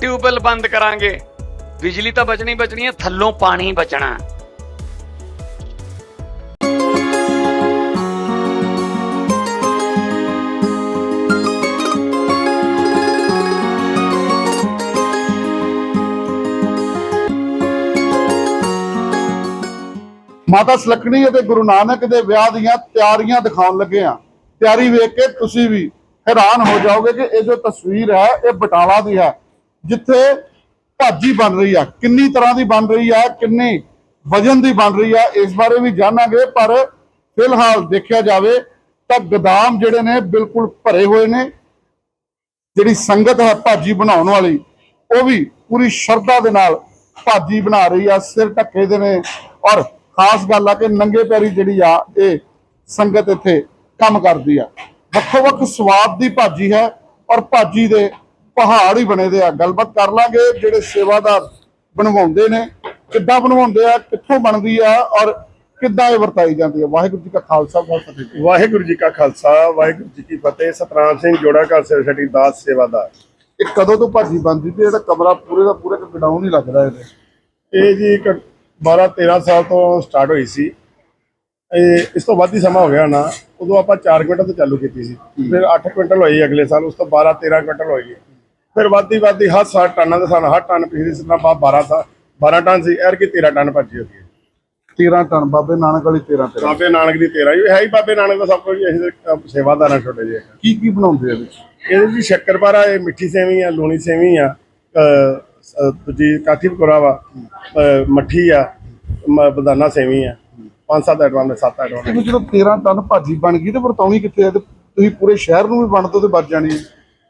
Tubewell ਬੰਦ ਕਰਾਂਗੇ। ਬਿਜਲੀ ਤਾਂ ਬਚਣੀ ਬਚਣੀ ਹੈ, ਥੱਲੋਂ ਪਾਣੀ ਬਚਣਾ। ਮਾਤਾ ਸਲਕਣੀ ਅਤੇ ਗੁਰੂ ਨਾਨਕ ਦੇ ਵਿਆਹ ਦੀਆਂ ਤਿਆਰੀਆਂ ਦਿਖਾਉਣ ਲੱਗੇ ਆ ਤਿਆਰੀ ਵੇਖ ਕੇ ਤੁਸੀਂ ਵੀ ਹੈਰਾਨ ਹੋ ਜਾਓਗੇ ਕਿ ਇਹ ਜੋ ਤਸਵੀਰ ਹੈ, ਇਹ ਬਟਾਲਾ ਦੀ ਹੈ। ਜਿੱਥੇ ਭਾਜੀ ਬਣ ਰਹੀ ਆ, ਕਿੰਨੀ ਤਰ੍ਹਾਂ ਦੀ ਬਣ ਰਹੀ ਆ, ਕਿੰਨੀ ਵਜਨ ਦੀ ਬਣ ਰਹੀ ਆ, ਇਸ ਬਾਰੇ ਵੀ ਜਾਣਾਂਗੇ, ਪਰ ਫਿਲਹਾਲ ਦੇਖਿਆ ਜਾਵੇ ਤਾਂ ਗਦਾਮ ਜਿਹੜੇ ਨੇ ਬਿਲਕੁਲ ਭਰੇ ਹੋਏ ਨੇ। ਜਿਹੜੀ ਸੰਗਤ ਹੈ ਭਾਜੀ ਬਣਾਉਣ ਵਾਲੀ, ਉਹ ਵੀ ਪੂਰੀ ਸ਼ਰਧਾ ਦੇ ਨਾਲ ਭਾਜੀ ਬਣਾ ਰਹੀ ਆ, ਸਿਰ ਢੱਕੇ ਦੇ ਨੇ। ਔਰ ਖਾਸ ਗੱਲ ਆ ਕਿ ਨੰਗੇ ਪੈਰੀ ਜਿਹੜੀ ਆ, ਇਹ ਸੰਗਤ ਇੱਥੇ ਕੰਮ ਕਰਦੀ ਆ। ਵੱਖੋ ਵੱਖ ਸਵਾਦ ਦੀ ਭਾਜੀ ਹੈ ਔਰ ਭਾਜੀ ਦੇ ਪਹਾੜ ਹੀ ਬਣੇ ਦੇ ਆ। ਗੱਲਬਾਤ ਕਰ ਲਾਂਗੇ ਜਿਹੜੇ ਸੇਵਾਦਾਰ ਬਣਵਾਉਂਦੇ ਨੇ ਕਿੱਦਾਂ ਬਣਵਾਉਂਦੇ ਆ ਕਿੱਥੋਂ ਬਣਦੀ ਆ ਔਰ ਕਿੱਦਾਂ ਇਹ ਵਰਤਾਈ ਜਾਂਦੀ ਆ। ਵਾਹਿਗੁਰੂ ਜੀ ਕਾ ਖਾਲਸਾ ਵਾਹਿਗੁਰੂ ਜੀ ਕੀ ਵਾਹਿਗੁਰੂ ਜੀ ਕਾ ਖਾਲਸਾ ਵਾਹਿਗੁਰੂ ਜੀ ਕੀ ਫਤਿਹ। ਸਤਨਾਮ ਸਿੰਘ ਜੋੜਾ ਘਰ ਸੋਸਾਇਟੀ ਦਾਸ ਸੇਵਾਦਾਰ। ਇਹ ਕਦੋਂ ਤੋਂ ਭਾਜੀ ਬਣਦੀ ਤੇ ਇਹਦਾ ਕਮਰਾ ਪੂਰੇ ਦਾ ਪੂਰਾ ਗਡਾਊਨ ਹੀ ਲੱਗਦਾ ਇਹਦੇ? ਇਹ ਜੀ 12 13 ਸਾਲ ਤੋਂ ਸਟਾਰਟ ਹੋਈ ਸੀ। ਇਹ ਇਸ ਤੋਂ ਵੱਧ ਹੀ ਸਮਾਂ ਹੋ ਗਿਆ ਨਾ ਉਦੋਂ ਆਪਾਂ 4 ਕੁਇੰਟਲ ਤੋਂ ਚਾਲੂ ਕੀਤੀ ਸੀ। ਫਿਰ 8 ਕੁਇੰਟਲ ਹੋਈ ਅਗਲੇ ਸਾਲ ਉਸ ਤੋਂ 12 13 ਕੁਇੰਟਲ ਹੋਈ। ਫਿਰ ਵੱਧਦੀ ਵੱਧਦੀ ਹਰ ਸਾਲ ਟਨਾਂ ਦੇ ਸਾਨੂੰ ਹਰ ਟਨ ਪਿਛਲੇ ਸਾਲ ਬਾਅਦ 12 ਸਾਲ 12 ਟਨ ਸੀ ਐਰ ਕੀ 13 ਟਨ ਭੱਜੀ ਹੋ ਗਈ 13 ਟਨ ਬਾਬੇ ਨਾਨਕ ਵਾਲੀ 13 13 ਬਾਬੇ ਨਾਨਕ ਦੀ 13 ਹੀ ਹੈ ਹੀ ਬਾਬੇ ਨਾਨਕ ਦਾ ਸਭ ਕੁਝ ਅਸੀਂ ਸੇਵਾਦਾਰਾਂ ਛੋਟੇ ਜਿਹੇ ਕੀ ਕੀ ਬਣਾਉਂਦੇ ਆ ਇਹਦੇ ਚ ਇਹਦੇ ਵਿੱਚ ਸ਼ੱਕਰਪਾਰਾ ਇਹ ਮਿੱਠੀ ਸੇਵੀ ਆ ਲੂਣੀ ਸੇਵੀ ਆ ਦੂਜੀ ਕਾਠੀ ਪਕੌੜਾ ਵਾ ਮੱਠੀ ਆ ਬਦਾਨਾ ਸੇਵੀ ਆ ਪੰਜ ਸੱਤ ਆਈਟਮਾਂ ਦੇ ਸੱਤ ਇਹ ਜਦੋਂ 13 ਟਨ ਭਾਜੀ ਬਣ ਗਈ ਤੇ ਵਰਤਾਉਣੀ ਕਿੱਥੇ ਆ? ਤੇ ਤੁਸੀਂ ਪੂਰੇ ਸ਼ਹਿਰ ਨੂੰ ਵੀ ਵੰਡ ਦੋ ਤੇ ਬਚ ਜਾਣੀ ਹੈ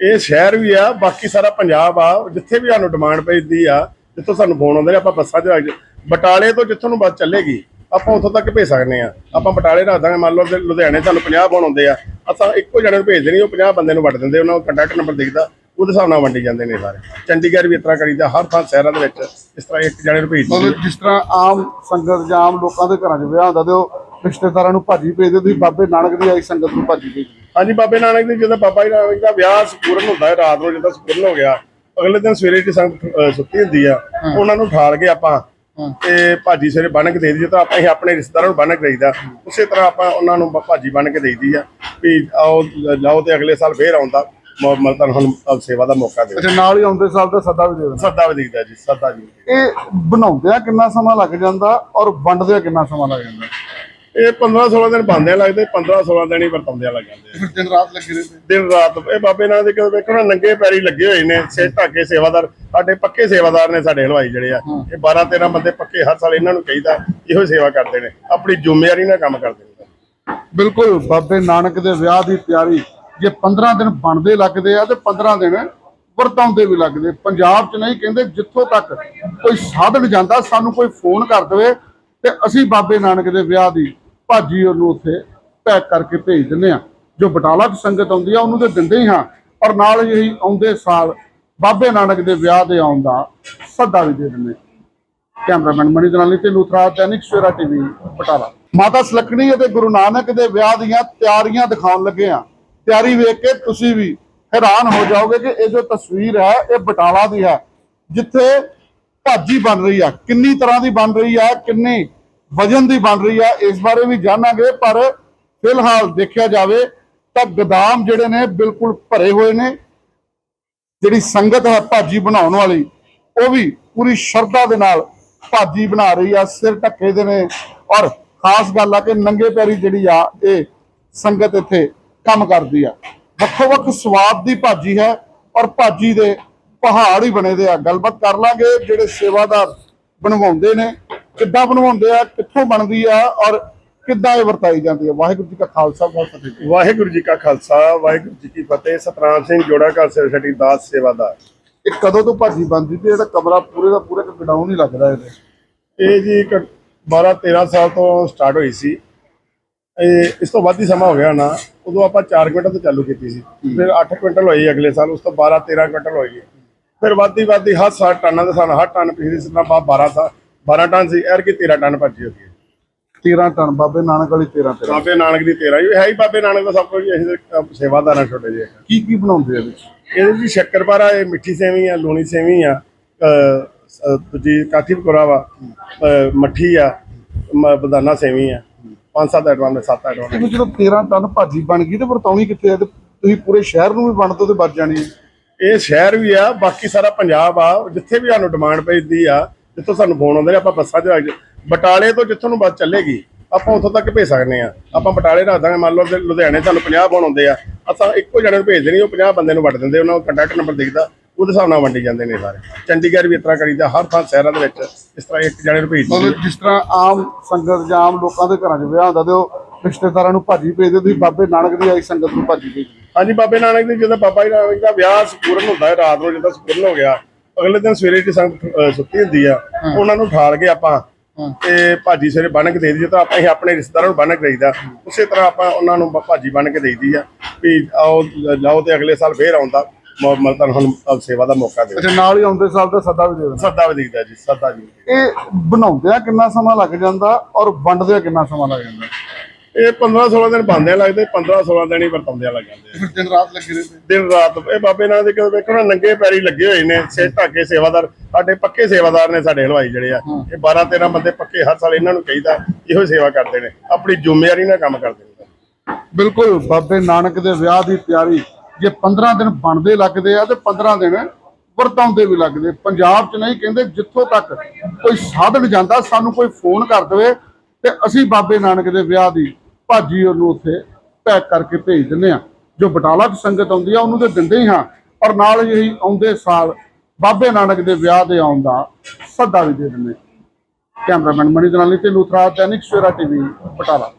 ਇਹ ਸ਼ਹਿਰ ਵੀ ਆ ਬਾਕੀ ਸਾਰਾ ਪੰਜਾਬ ਆ ਜਿੱਥੇ ਵੀ ਸਾਨੂੰ ਡਿਮਾਂਡ ਪੈਂਦੀ ਆ ਜਿੱਥੋਂ ਸਾਨੂੰ ਫੋਨ ਆਉਂਦੇ ਨੇ ਆਪਾਂ ਬੱਸਾਂ 'ਚ ਬਟਾਲੇ ਤੋਂ ਜਿੱਥੋਂ ਨੂੰ ਬੱਸ ਚੱਲੇਗੀ ਆਪਾਂ ਉੱਥੋਂ ਤੱਕ ਭੇਜ ਸਕਦੇ ਆ ਆਪਾਂ ਬਟਾਲੇ ਰੱਖ ਦਾਂਗੇ ਮੰਨ ਲਓ ਲੁਧਿਆਣੇ ਸਾਨੂੰ 50 ਫੋਨ ਆਉਂਦੇ ਆ ਅਸਾਂ ਇੱਕੋ ਜਣੇ ਨੂੰ ਭੇਜ ਦੇਣੀ ਉਹ 50 ਬੰਦੇ ਨੂੰ ਵੰਡ ਦਿੰਦੇ ਉਹਨਾਂ ਨੂੰ ਕੰਟੈਕਟ ਨੰਬਰ ਦਿਖਦਾ ਉਹਦੇ ਹਿਸਾਬ ਨਾਲ ਵੰਡੀ ਜਾਂਦੇ ਨੇ ਸਾਰੇ। ਚੰਡੀਗੜ੍ਹ ਵੀ ਇਸ ਤਰ੍ਹਾਂ ਕਰੀਦਾ ਹਰ ਥਾਂ ਸ਼ਹਿਰਾਂ ਦੇ ਵਿੱਚ ਇਸ ਤਰ੍ਹਾਂ ਇੱਕ ਜਣੇ ਨੂੰ ਭੇਜ ਦਿੰਦੇ ਜਿਸ ਤਰ੍ਹਾਂ ਆਮ ਸੰਗਤ ਜਾਂ ਆਮ ਲੋਕਾਂ ਦੇ ਘਰਾਂ 'ਚ ਵਿਆਹ ਹੁੰਦਾ ਤੇ ਉਹ ਰਿਸ਼ਤੇਦਾਰਾਂ ਨੂੰ ਭਾਜੀ ਭੇਜਦੇ ਤੁਸੀਂ ਬਾਬੇ ਨਾਨਕ ਦੀ ਆਈ ਸੰਗਤ ਨੂੰ ਭਾਜੀ ਭੇਜਦੇ ਹਾਂਜੀ ਬਾਬੇ ਨਾਨਕ ਦੀ ਜਦੋਂ ਬਾਬਾ ਜੀ ਨਾਨਕ ਦਾ ਵਿਆਹ ਸੰਪੂਰਨ ਹੁੰਦਾ ਹੈ ਰਾਤ ਨੂੰ ਜਦੋਂ ਸੰਪੂਰਨ ਹੋ ਗਿਆ ਅਗਲੇ ਦਿਨ ਸਵੇਰੇ ਦੀ ਸੰਗਤ ਸੁੱਤੀ ਹੁੰਦੀ ਆ ਉਹਨਾਂ ਨੂੰ ਠਾਲ ਕੇ ਆਪਾਂ ਤੇ ਭਾਜੀ ਸਵੇਰੇ ਬੰਨ ਕੇ ਦੇ ਦਈਏ ਤਾਂ ਆਪਾਂ ਹੀ ਆਪਣੇ ਰਿਸ਼ਤੇਦਾਰਾਂ ਨੂੰ ਬੰਨ ਕੇ ਦੇਈਦਾ। ਉਸੇ ਤਰ੍ਹਾਂ ਆਪਾਂ ਉਹਨਾਂ ਨੂੰ ਭਾਜੀ ਬੰਨ ਕੇ ਦੇਈਦੀ ਆ ਵੀ ਆਓ ਜਾਓ ਤੇ ਅਗਲੇ ਸਾਲ ਫੇਰ ਆਉਂਦਾ। ਮਤਲਬ ਤੁਹਾਨੂੰ ਹੁਣ ਸੇਵਾ ਦਾ ਮੌਕਾ ਦੇ ਅੱਛਾ ਨਾਲ ਹੀ ਆਉਂਦੇ ਸਾਲ ਦਾ ਸੱਦਾ ਵੀ ਦੇ ਦਿੰਦੇ। ਸੱਦਾ ਵੀ ਦੇਈਦਾ ਜੀ ਸੱਦਾ ਜੀ। ਇਹ ਬਣਾਉਂਦਿਆਂ ਕਿੰਨਾ ਸਮਾਂ ਲੱਗ ਜਾਂਦਾ ਔਰ ਵੰਡਦਿਆਂ ਕਿੰਨਾ ਸਮਾਂ ਲੱਗ ਜਾਂਦਾ? ਇਹ 15 16 ਦਿਨ ਬੰਦਿਆਂ ਲੱਗਦੇ 15 16 ਦਿਨ ਹੀ ਵਰਤਾਉਂਦਿਆਂ ਲੱਗ ਜਾਂਦੇ ਦਿਨ ਰਾਤ ਲੱਗੇ ਰਹਿੰਦੇ ਦਿਨ ਰਾਤ ਇਹ ਬਾਬੇ ਨਾਨਕ ਦੇ ਕਿਉਂ ਵੇਖੋ ਨਾ ਨੰਗੇ ਪੈਰੀ ਲੱਗੇ ਹੋਏ ਨੇ ਸੇ ਢਾਕੇ ਸੇਵਾਦਾਰ ਸਾਡੇ ਪੱਕੇ ਸੇਵਾਦਾਰ ਨੇ ਸਾਡੇ ਹਲਵਾਈ ਜਿਹੜੇ ਆ। ਇਹ 12 13 ਬੰਦੇ ਪੱਕੇ ਹਰ ਸਾਲ ਇਹਨਾਂ ਨੂੰ ਕਹੀਦਾ ਇਹੋ ਸੇਵਾ ਕਰਦੇ ਨੇ ਆਪਣੀ ਜ਼ਿੰਮੇਵਾਰੀ ਨਾਲ ਕੰਮ ਕਰਦੇ ਨੇ। ਬਿਲਕੁਲ ਬਾਬੇ ਨਾਨਕ ਦੇ ਵਿਆਹ ਦੀ ਤਿਆਰੀ ਜੇ 15 ਦਿਨ ਬਣਦੇ ਲੱਗਦੇ ਆ ਤੇ 15 ਦਿਨ ਵਰਤਾਉਂਦੇ ਵੀ ਲੱਗਦੇ। ਪੰਜਾਬ 'ਚ ਨਹੀਂ ਕਹਿੰਦੇ ਜਿੱਥੋਂ ਤੱਕ ਕੋਈ ਸਾਧਨ ਜਾਂਦਾ ਸਾਨੂੰ ਕੋਈ ਫੋਨ ਕਰ ਦੇਵੇ ਤੇ ਅਸੀਂ ਬਾਬੇ ਨਾਨਕ ਦੇ ਵਿਆਹ ਦੀ ਭਾਜੀ ਉਹਨੂੰ ਉੱਥੇ ਪੈਕ ਕਰਕੇ ਭੇਜ ਦਿੰਦੇ ਆ ਜੋ ਬਟਾਲਾ 'ਚ ਸੰਗਤ ਆਉਂਦੀ ਆ, ਉਹਨੂੰ ਤੇ ਦਿੰਦੇ ਹੀ ਹਾਂ। ਔਰ ਨਾਲ ਹੀ ਆਉਂਦੇ ਸਾਲ ਬਾਬੇ ਨਾਨਕ ਦੇ ਵਿਆਹ ਦੇ ਆਉਣ ਦਾ ਸੱਦਾ ਵੀ ਦੇ ਦਿੰਦੇ ਕੈਮਰਾਮੈਨ ਮਣੀ ਦਨਾਲੀ ਤੇ ਲੂਥਰਾ ਦੈਨਿਕ ਸਵੇਰਾ ਟੀਵੀ, ਬਟਾਲਾ। ਮਾਤਾ ਸੁਲੱਖਣੀ ਅਤੇ ਗੁਰੂ ਨਾਨਕ ਦੇ ਵਿਆਹ ਦੀਆਂ ਤਿਆਰੀਆਂ ਦਿਖਾਉਣ ਲੱਗੇ ਆ ਤਿਆਰੀ ਵੇਖ ਕੇ ਤੁਸੀਂ ਵੀ ਹੈਰਾਨ ਹੋ ਜਾਓਗੇ ਕਿ ਇਹ ਜੋ ਤਸਵੀਰ ਹੈ, ਇਹ ਬਟਾਲਾ ਦੀ ਹੈ, ਜਿੱਥੇ ਭਾਜੀ ਬਣ ਰਹੀ ਆ। ਕਿੰਨੀ ਤਰ੍ਹਾਂ ਦੀ ਬਣ ਰਹੀ ਆ, ਕਿੰਨੀ ਵਜਨ ਦੀ ਬਣ ਰਹੀ ਆ ਇਸ ਬਾਰੇ ਵੀ ਜਾਣਾਂਗੇ, ਪਰ ਫਿਲਹਾਲ ਦੇਖਿਆ ਜਾਵੇ ਤਾਂ ਗਦਾਮ ਜਿਹੜੇ ਨੇ ਬਿਲਕੁਲ ਭਰੇ ਹੋਏ ਨੇ। ਜਿਹੜੀ ਸੰਗਤ ਹੈ ਭਾਜੀ ਬਣਾਉਣ ਵਾਲੀ, ਉਹ ਵੀ ਪੂਰੀ ਸ਼ਰਧਾ ਦੇ ਨਾਲ ਭਾਜੀ ਬਣਾ ਰਹੀ ਆ, ਸਿਰ ਢੱਕੇ ਦੇ ਨੇ। ਔਰ ਖਾਸ ਗੱਲ ਆ ਕਿ ਨੰਗੇ ਪੈਰੀ ਜਿਹੜੀ ਆ, ਇਹ ਸੰਗਤ ਇੱਥੇ ਕੰਮ ਕਰਦੀ ਆ। ਵੱਖੋ ਵੱਖ ਸਵਾਦ ਦੀ ਭਾਜੀ ਹੈ ਔਰ ਭਾਜੀ ਦੇ ਪਹਾੜ ਹੀ ਬਣੇ ਦੇ ਆ। ਗੱਲਬਾਤ ਕਰ ਲਾਂਗੇ, ਜਿਹੜੇ ਸੇਵਾਦਾਰ ਬਣਵਾਉਂਦੇ ਨੇ। ਕਿੱਦਾਂ ਬਣਵਾਉਂਦੇ ਆ ਕਿੱਥੋਂ ਬਣਦੀ ਆ ਔਰ ਕਿੱਦਾਂ ਇਹ ਵਰਤਾਈ ਜਾਂਦੀ ਆ? ਵਾਹਿਗੁਰੂ ਜੀ ਕਾ ਖਾਲਸਾ ਵਾਹਿਗੁਰੂ ਜੀ ਕੀ ਵਾਹਿਗੁਰੂ ਜੀ ਕਾ ਖਾਲਸਾ ਵਾਹਿਗੁਰੂ ਜੀ ਕੀ ਫਤਿਹ। ਸਤਨਾਮ ਸਿੰਘ ਜੋੜਾ ਘਰ ਸੋਸਾਇਟੀ ਦਾਸ ਸੇਵਾਦਾਰ। ਇਹ ਕਦੋਂ ਤੋਂ ਭਾਜੀ ਬਣਦੀ ਤੇ ਇਹਦਾ ਕਮਰਾ ਪੂਰੇ ਦਾ ਪੂਰਾ ਗਡਾਊਨ ਹੀ ਲੱਗਦਾ ਇਹਦੇ। ਇਹ ਜੀ 12 13 ਸਾਲ ਤੋਂ ਸਟਾਰਟ ਹੋਈ ਸੀ। ਇਹ ਇਸ ਤੋਂ ਵੱਧ ਹੀ ਸਮਾਂ ਹੋ ਗਿਆ ਨਾ ਉਦੋਂ ਆਪਾਂ 4 ਕੁਇੰਟਲ ਤੋਂ ਚਾਲੂ ਕੀਤੀ ਸੀ। ਫਿਰ 8 ਕੁਇੰਟਲ ਹੋਈ ਅਗਲੇ ਸਾਲ ਉਸ ਤੋਂ 12 13 ਕੁਇੰਟਲ ਹੋਈ। ਫਿਰ ਵੱਧਦੀ ਵੱਧਦੀ ਹਰ ਸਾਲ ਟਨਾਂ ਦੇ ਸਾਨੂੰ ਹਰ ਟਨ ਪਿਛਲੇ ਸਾਲ ਬਾਅਦ 12 ਸਾਲ 12 ਟਨ ਸੀ ਐਰ ਕੀ 13 ਟਨ ਭੱਜੀ ਹੋ ਗਈ 13 ਟਨ ਬਾਬੇ ਨਾਨਕ ਵਾਲੀ 13 13 ਬਾਬੇ ਨਾਨਕ ਦੀ 13 ਹੀ ਹੈ ਹੀ ਬਾਬੇ ਨਾਨਕ ਦਾ ਸਭ ਕੁਝ ਅਸੀਂ ਤਾਂ, ਸੇਵਾਦਾਰ ਹਾਂ ਛੋਟੇ ਜਿਹੇ। ਕੀ ਕੀ ਬਣਾਉਂਦੇ ਆ ਇਹਦੇ ਚ ਇਹਦੇ ਜੀ ਸ਼ੱਕਰਪਾਰਾ ਇਹ ਮਿੱਠੀ ਸੇਵੀ ਆ ਲੂਣੀ ਸੇਵੀ ਆ ਦੂਜੀ ਕਾਠੀ ਪਕੌੜਾ ਵਾ ਮੱਠੀ ਆ ਬਦਾਨਾ ਸੇਵੀ ਆ ਪੰਜ ਸੱਤ ਆਈਟਮਾਂ ਦੇ ਸੱਤ ਆਈਟਮਾਂ ਇਹ ਜਦੋਂ 13 ਟਨ ਭਾਜੀ ਬਣ ਗਈ ਤੇ ਵਰਤਾਉਣੀ ਕਿੱਥੇ ਆ? ਤੇ ਤੁਸੀਂ ਪੂਰੇ ਸ਼ਹਿਰ ਨੂੰ ਵੀ ਵੰਡ ਦੋ ਤੇ ਬਚ ਜਾਣੀ ਹੈ ਇਹ ਸ਼ਹਿਰ ਵੀ ਆ ਬਾਕੀ ਸਾਰਾ ਪੰਜਾਬ ਆ ਜਿੱਥੇ ਵੀ ਸਾਨੂੰ ਡਿਮਾਂਡ ਪੈਂਦੀ ਆ ਜਿੱਥੋਂ ਸਾਨੂੰ ਫੋਨ ਆਉਂਦੇ ਨੇ ਆਪਾਂ ਬੱਸਾਂ 'ਚ ਬਟਾਲੇ ਤੋਂ ਜਿੱਥੋਂ ਨੂੰ ਬੱਸ ਚੱਲੇਗੀ ਆਪਾਂ ਉੱਥੋਂ ਤੱਕ ਭੇਜ ਸਕਦੇ ਆ ਆਪਾਂ ਬਟਾਲੇ ਰੱਖ ਦਾਂਗੇ ਮੰਨ ਲਓ ਲੁਧਿਆਣੇ ਤੁਹਾਨੂੰ 50 ਫੋਨ ਆਉਂਦੇ ਆ ਅਸਾਂ ਇੱਕੋ ਜਣੇ ਨੂੰ ਭੇਜ ਦੇਣੀ ਉਹ 50 ਬੰਦੇ ਨੂੰ ਵੰਡ ਦਿੰਦੇ ਉਹਨਾਂ ਨੂੰ ਕੰਟੈਕਟ ਨੰਬਰ ਦਿਖਦਾ ਉਹਦੇ ਹਿਸਾਬ ਨਾਲ ਵੰਡੀ ਜਾਂਦੇ ਨੇ ਸਾਰੇ। ਚੰਡੀਗੜ੍ਹ ਵੀ ਇਸ ਤਰ੍ਹਾਂ ਕਰੀਦਾ ਹਰ ਥਾਂ ਸ਼ਹਿਰਾਂ ਦੇ ਵਿੱਚ ਇਸ ਤਰ੍ਹਾਂ ਇੱਕ ਜਣੇ ਨੂੰ ਭੇਜ ਦਿੰਦੇ ਜਿਸ ਤਰ੍ਹਾਂ ਆਮ ਸੰਗਤ ਜਾਂ ਆਮ ਲੋਕਾਂ ਦੇ ਘਰਾਂ 'ਚ ਵਿਆਹ ਹੁੰਦਾ ਤੇ ਉਹ ਰਿਸ਼ਤੇਦਾਰਾਂ ਨੂੰ ਭਾਜੀ ਭੇਜਦੇ ਤੁਸੀਂ ਬਾਬੇ ਨਾਨਕ ਦੀ ਆਈ ਸੰਗਤ ਨੂੰ ਭਾਜੀ ਭੇਜਦੇ ਹਾਂਜੀ ਬਾਬੇ ਨਾਨਕ ਦੀ ਜਦੋਂ ਬਾਬਾ ਜੀ ਨਾਨਕ ਦਾ ਵਿਆਹ ਸੰਪੂਰਨ ਹੁੰਦਾ ਹੈ ਰਾਤ ਨੂੰ ਜਦੋਂ ਸੰਪੂਰਨ ਹੋ ਗਿਆ ਅਗਲੇ ਦਿਨ ਸਵੇਰੇ ਦੀ ਸੰਗਤ ਅਹ, ਸੁੱਤੀ ਹੁੰਦੀ ਆ ਉਹਨਾਂ ਨੂੰ ਠਾਲ ਕੇ ਆਪਾਂ ਤੇ ਭਾਜੀ ਸਵੇਰੇ ਬੰਨ ਕੇ ਦੇ ਦਈਏ ਤਾਂ ਆਪਾਂ ਹੀ ਆਪਣੇ ਰਿਸ਼ਤੇਦਾਰਾਂ ਨੂੰ ਬੰਨ ਕੇ ਦੇਈਦਾ। ਉਸੇ ਤਰ੍ਹਾਂ ਆਪਾਂ ਉਹਨਾਂ ਨੂੰ ਬ- ਭਾਜੀ ਬੰਨ ਕੇ ਦੇਈਦੀ ਆ ਵੀ ਆਓ ਜਾਓ ਤੇ ਅਗਲੇ ਸਾਲ ਫੇਰ ਆਉਂਦਾ ਮਤਲਬ ਤੁਹਾਨੂੰ ਹੁਣ ਸੇਵਾ ਦਾ ਮੌਕਾ ਦੇ ਅੱਛਾ ਨਾਲ ਹੀ ਆਉਂਦੇ ਸਾਲ ਦਾ ਸੱਦਾ ਵੀ ਦੇ ਦਿੰਦੇ ਸੱਦਾ ਵੀ ਦੇਈਦਾ ਜੀ ਸੱਦਾ ਜੀ। ਇਹ ਬਣਾਉਂਦਿਆਂ ਕਿੰਨਾ ਸਮਾਂ ਲੱਗ ਜਾਂਦਾ ਔਰ ਵੰਡਦਿਆਂ ਕਿੰਨਾ ਸਮਾਂ ਲੱਗ ਜਾਂਦਾ? ਇਹ 15 16 ਦਿਨ ਬੰਦਿਆਂ ਲੱਗਦੇ 15 16 ਦਿਨ ਹੀ ਵਰਤਾਉਂਦਿਆਂ ਲੱਗ ਜਾਂਦੇ ਆ। ਦਿਨ ਰਾਤ ਲੱਗੇ ਰਹਿੰਦੇ ਦਿਨ ਰਾਤ ਇਹ ਬਾਬੇ ਨਾਨਕ ਦੇ ਕਿਉਂ ਵੇਖੋ ਨਾ ਨੰਗੇ ਪੈਰੀ ਲੱਗੇ ਹੋਏ ਨੇ ਸਿਰ ਢਾਕੇ ਸੇਵਾਦਾਰ ਸਾਡੇ ਪੱਕੇ ਸੇਵਾਦਾਰ ਨੇ ਸਾਡੇ ਹਲਵਾਈ ਜਿਹੜੇ ਆ। ਇਹ 12 13 ਬੰਦੇ ਪੱਕੇ ਹਰ ਸਾਲ ਇਹਨਾਂ ਨੂੰ ਕਹੀਦਾ ਇਹੋ ਸੇਵਾ ਕਰਦੇ ਨੇ ਆਪਣੀ ਜ਼ਿੰਮੇਵਾਰੀ ਨਾਲ ਕੰਮ ਕਰਦੇ ਨੇ। ਬਿਲਕੁਲ ਬਾਬੇ ਨਾਨਕ ਦੇ ਵਿਆਹ ਦੀ ਤਿਆਰੀ ਜੇ 15 ਦਿਨ ਬਣਦੇ ਲੱਗਦੇ ਆ ਤੇ 15 ਦਿਨ ਵਰਤਾਉਂਦੇ ਵੀ ਲੱਗਦੇ। ਪੰਜਾਬ 'ਚ ਨਹੀਂ ਕਹਿੰਦੇ ਜਿੱਥੋਂ ਤੱਕ ਕੋਈ ਸਾਧਨ ਜਾਂਦਾ ਸਾਨੂੰ ਕੋਈ ਫੋਨ ਕਰ ਦੇਵੇ ਤੇ ਅਸੀਂ ਬਾਬੇ ਨਾਨਕ ਦੇ ਵਿਆਹ ਦੀ ਭਾਜੀ ਉਹਨੂੰ ਉੱਥੇ ਪੈਕ ਕਰਕੇ ਭੇਜ ਦਿੰਦੇ ਆ ਜੋ ਬਟਾਲਾ 'ਚ ਸੰਗਤ ਆਉਂਦੀ ਆ, ਉਹਨੂੰ ਤੇ ਦਿੰਦੇ ਹੀ ਹਾਂ। ਔਰ ਨਾਲ ਹੀ ਆਉਂਦੇ ਸਾਲ ਬਾਬੇ ਨਾਨਕ ਦੇ ਵਿਆਹ ਦੇ ਆਉਣ ਦਾ ਸੱਦਾ ਵੀ ਦੇ ਦਿੰਦੇ ਕੈਮਰਾਮੈਨ ਮਣੀ ਦਨਾਲੀ ਤੇ ਲੂਥਰਾ ਦੈਨਿਕ ਸਵੇਰਾ ਟੀਵੀ, ਬਟਾਲਾ।